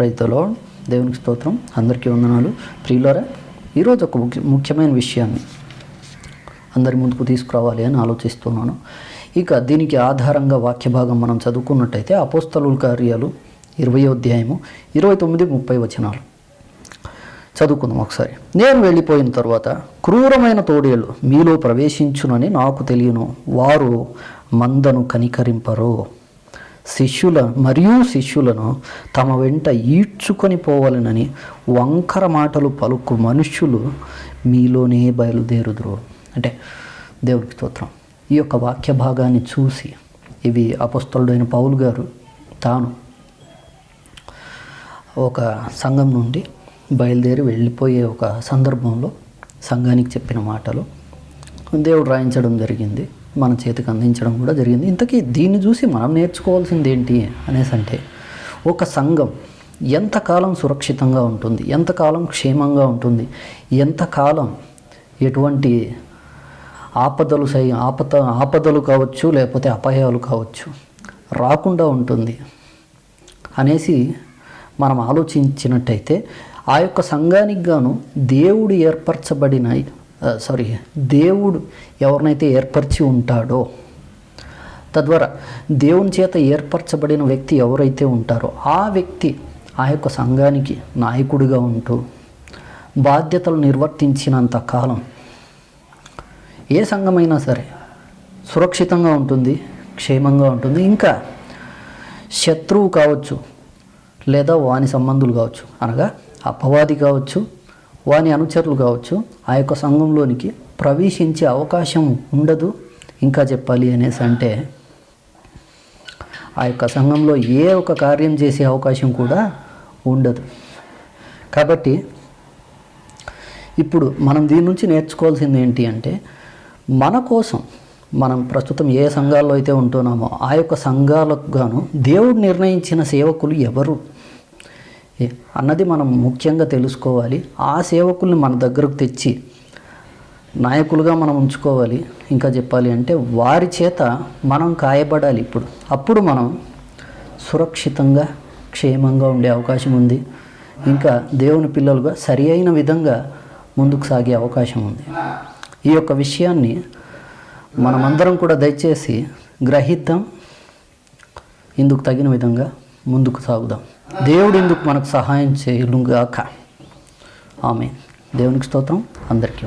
ప్రైతలో దేవునికి స్తోత్రం. అందరికీ వందనాలు. ప్రియులరా ఈరోజు ఒక ముఖ్య ముఖ్యమైన విషయాన్ని అందరి ముందుకు తీసుకురావాలి అని ఆలోచిస్తున్నాను. ఇక దీనికి ఆధారంగా వాక్య భాగం మనం చదువుకున్నట్టయితే అపోస్తలు కార్యాలు ఇరవై అధ్యాయము ఇరవై తొమ్మిది ముప్పై వచనాలు. చదువుకుందాం ఒకసారి. నేను వెళ్ళిపోయిన తర్వాత క్రూరమైన తోడేళ్ళు మీలో ప్రవేశించునని నాకు తెలియను. వారు మందను కనికరింపరు. శిష్యుల మరియు శిష్యులను తమ వెంట ఈడ్చుకొని పోవాలనని వంకర మాటలు పలుకు మనుష్యులు మీలోనే బయలుదేరుదురు. అంటే దేవుడికి స్తోత్రం. ఈ యొక్క వాక్య భాగాన్ని చూసి ఇవి అపస్తలుడైన పౌలు గారు తాను ఒక సంఘం నుండి బయలుదేరి వెళ్ళిపోయే ఒక సందర్భంలో సంఘానికి చెప్పిన మాటలు దేవుడు రాయించడం జరిగింది. మన చేతికి అందించడం కూడా జరిగింది. ఇంతకీ దీన్ని చూసి మనం నేర్చుకోవాల్సింది ఏంటి అనేసి అంటే ఒక సంఘం ఎంతకాలం సురక్షితంగా ఉంటుంది? ఎంతకాలం క్షేమంగా ఉంటుంది? ఎంతకాలం ఎటువంటి ఆపదలు సై ఆపద ఆపదలు కావచ్చు లేకపోతే అపాయాలు కావచ్చు రాకుండా ఉంటుంది అనేసి మనం ఆలోచించినట్టయితే ఆ యొక్క సంఘానికి గాను దేవుడు ఏర్పరచబడిన సారీ దేవుడు ఎవరినైతే ఏర్పరిచి ఉంటాడో తద్వారా దేవుని చేత ఏర్పరచబడిన వ్యక్తి ఎవరైతే ఉంటారో ఆ వ్యక్తి ఆ యొక్క సంఘానికి నాయకుడిగా ఉంటూ బాధ్యతలు నిర్వర్తించినంత కాలం ఏ సంఘమైనా సరే సురక్షితంగా ఉంటుంది క్షేమంగా ఉంటుంది. ఇంకా శత్రువు కావచ్చు లేదా వాని సంబంధులు కావచ్చు అనగా అపవాది కావచ్చు వాని అనుచరులు కావచ్చు ఆ యొక్క సంఘంలోనికి ప్రవేశించే అవకాశం ఉండదు. ఇంకా చెప్పాలి అనేసి అంటే ఆ యొక్క సంఘంలో ఏ ఒక కార్యం చేసే అవకాశం కూడా ఉండదు. కాబట్టి ఇప్పుడు మనం దీని నుంచి నేర్చుకోవాల్సింది ఏంటి అంటే మన కోసం మనం ప్రస్తుతం ఏ సంఘాల్లో అయితే ఉంటున్నామో ఆ యొక్క సంఘాలకు గాను దేవుడు నిర్ణయించిన సేవకులు ఎవరు? అన్నది మనం ముఖ్యంగా తెలుసుకోవాలి. ఆ సేవకుల్ని మన దగ్గరకు తెచ్చి నాయకులుగా మనం ఉంచుకోవాలి. ఇంకా చెప్పాలి అంటే వారి చేత మనం కాయబడాలి ఇప్పుడు. అప్పుడు మనం సురక్షితంగా క్షేమంగా ఉండే అవకాశం ఉంది. ఇంకా దేవుని పిల్లలుగా సరి అయిన విధంగా ముందుకు సాగే అవకాశం ఉంది. ఈ యొక్క విషయాన్ని మనమందరం కూడా దయచేసి గ్రహిద్దాం ఇందుకు తగిన విధంగా ముందుకు సాగుదాం. దేవుడు ఇందుకు మనకు సహాయం చేయలుగాక ఆమె దేవునికి స్తోత్రం. అందరికీ